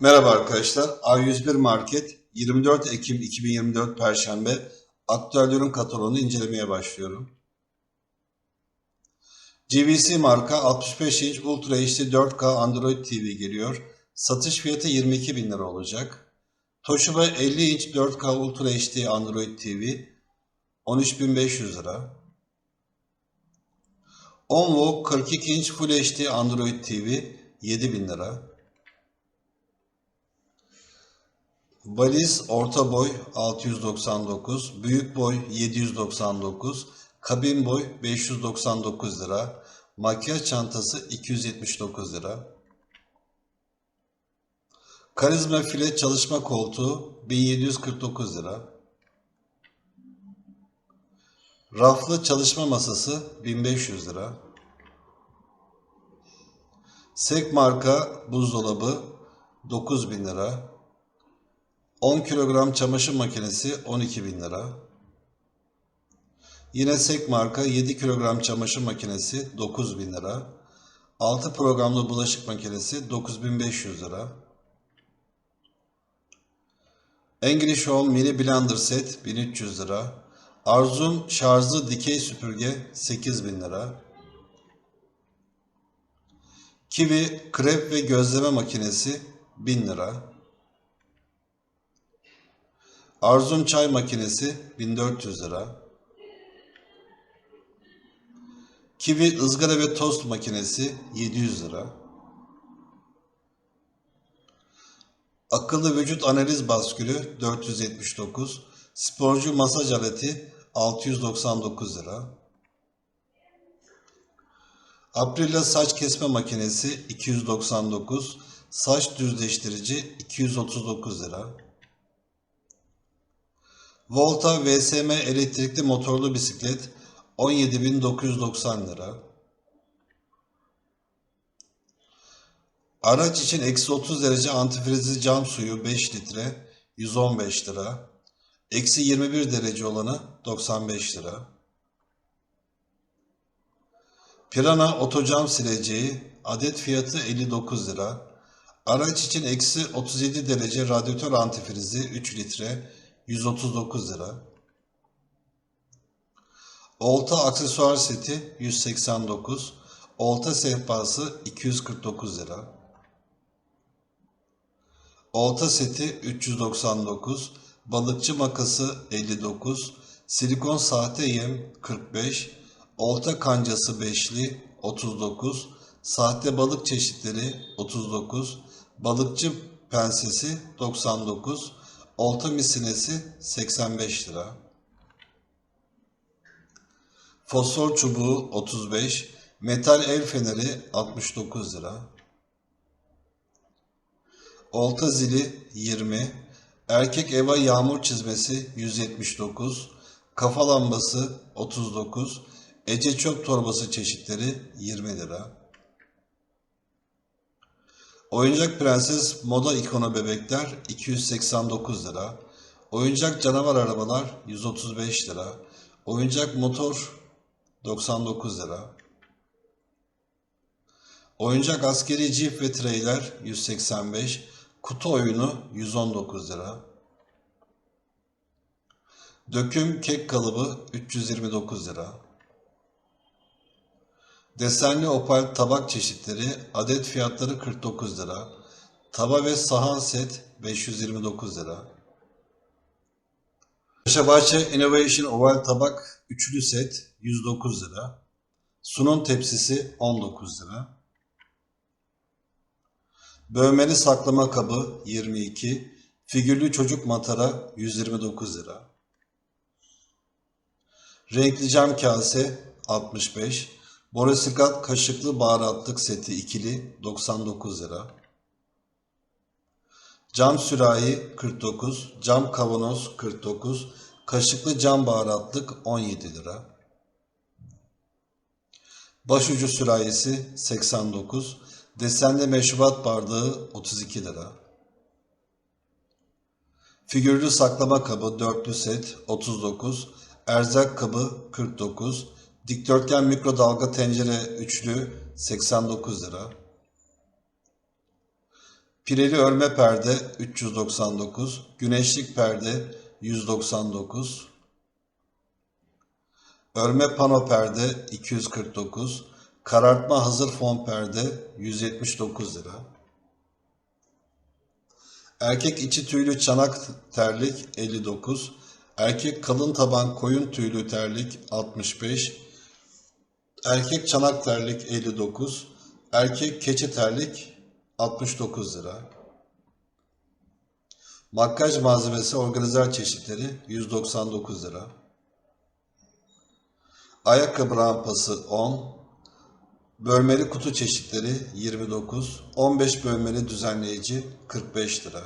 Merhaba arkadaşlar. A101 Market 24 Ekim 2024 Perşembe aktüel ürün kataloğunu incelemeye başlıyorum. GVC marka 65 inç Ultra HD 4K Android TV geliyor. Satış fiyatı 22 bin lira olacak. Toshiba 50 inç 4K Ultra HD Android TV 13.500 lira. Onvo 42 inç Full HD Android TV 7000 lira. Valiz orta boy 699, büyük boy 799, kabin boy 599 lira, makyaj çantası 279 lira. Karizma file çalışma koltuğu 1749 lira. Raflı çalışma masası 1500 lira. Sek marka buzdolabı 9000 lira. 10 kilogram çamaşır makinesi 12 bin lira. Yine Sek marka 7 kilogram çamaşır makinesi 9 bin lira. 6 programlı bulaşık makinesi 9500 lira. English Home mini blender set 1300 lira. Arzum şarjlı dikey süpürge 8000 lira. Kiwi krep ve gözleme makinesi 1000 lira. Arzum çay makinesi 1400 lira. Kiwi ızgara ve tost makinesi 700 lira. Akıllı vücut analiz baskülü 479. Sporcu masaj aleti 699 lira. Aprila saç kesme makinesi 299. Saç düzleştirici 239 lira. Volta VSM elektrikli motorlu bisiklet 17.990 lira. Araç için eksi 30 derece antifrizli cam suyu 5 litre 115 lira. Eksi 21 derece olanı 95 lira. Pirana otocam sileceği adet fiyatı 59 lira. Araç için eksi 37 derece radyatör antifrizi 3 litre 139 lira. Olta aksesuar seti 189. Olta sehpası 249 lira. Olta seti 399. Balıkçı makası 59. Silikon sahte yem 45. Olta kancası beşli 39. Sahte balık çeşitleri 39. Balıkçı pensesi 99. Olta misinesi 85 lira. Fosfor çubuğu 35. Metal el feneri 69 lira. Olta zili 20. Erkek eva yağmur çizmesi 179. Kafa lambası 39. Ece çöp torbası çeşitleri 20 lira. Oyuncak Prenses Moda ikonu bebekler 289 lira. Oyuncak canavar arabalar 135 lira. Oyuncak motor 99 lira. Oyuncak askeri cip ve treyler 185. Kutu oyunu 119 lira. Döküm kek kalıbı 329 lira. Desenli opal tabak çeşitleri adet fiyatları 49 lira. Tava ve sahan set 529 lira. Paşabahçe Innovation oval tabak üçlü set 109 lira. Sunum tepsisi 19 lira. Bövmeli saklama kabı 22. Figürlü çocuk matara 129 lira. Renkli cam kase 65. Borosikat kaşıklı baharatlık seti ikili 99 lira. Cam sürahi 49, cam kavanoz 49, kaşıklı cam baharatlık 17 lira. Başucu sürahisi 89, desenli meşrubat bardağı 32 lira. Figürlü saklama kabı dörtlü set 39, erzak kabı 49, dikdörtgen mikrodalga tencere üçlü 89 lira. Pireli örme perde 399, güneşlik perde 199, örme pano perde 249, karartma hazır fon perde 179 lira. Erkek içi tüylü çanak terlik 59, erkek kalın taban koyun tüylü terlik 65, erkek çanak terlik 59, erkek keçi terlik 69 lira. Makyaj malzemesi organizer çeşitleri 199 lira. Ayakkabı rampası 10, bölmeli kutu çeşitleri 29, 15 bölmeli düzenleyici 45 lira.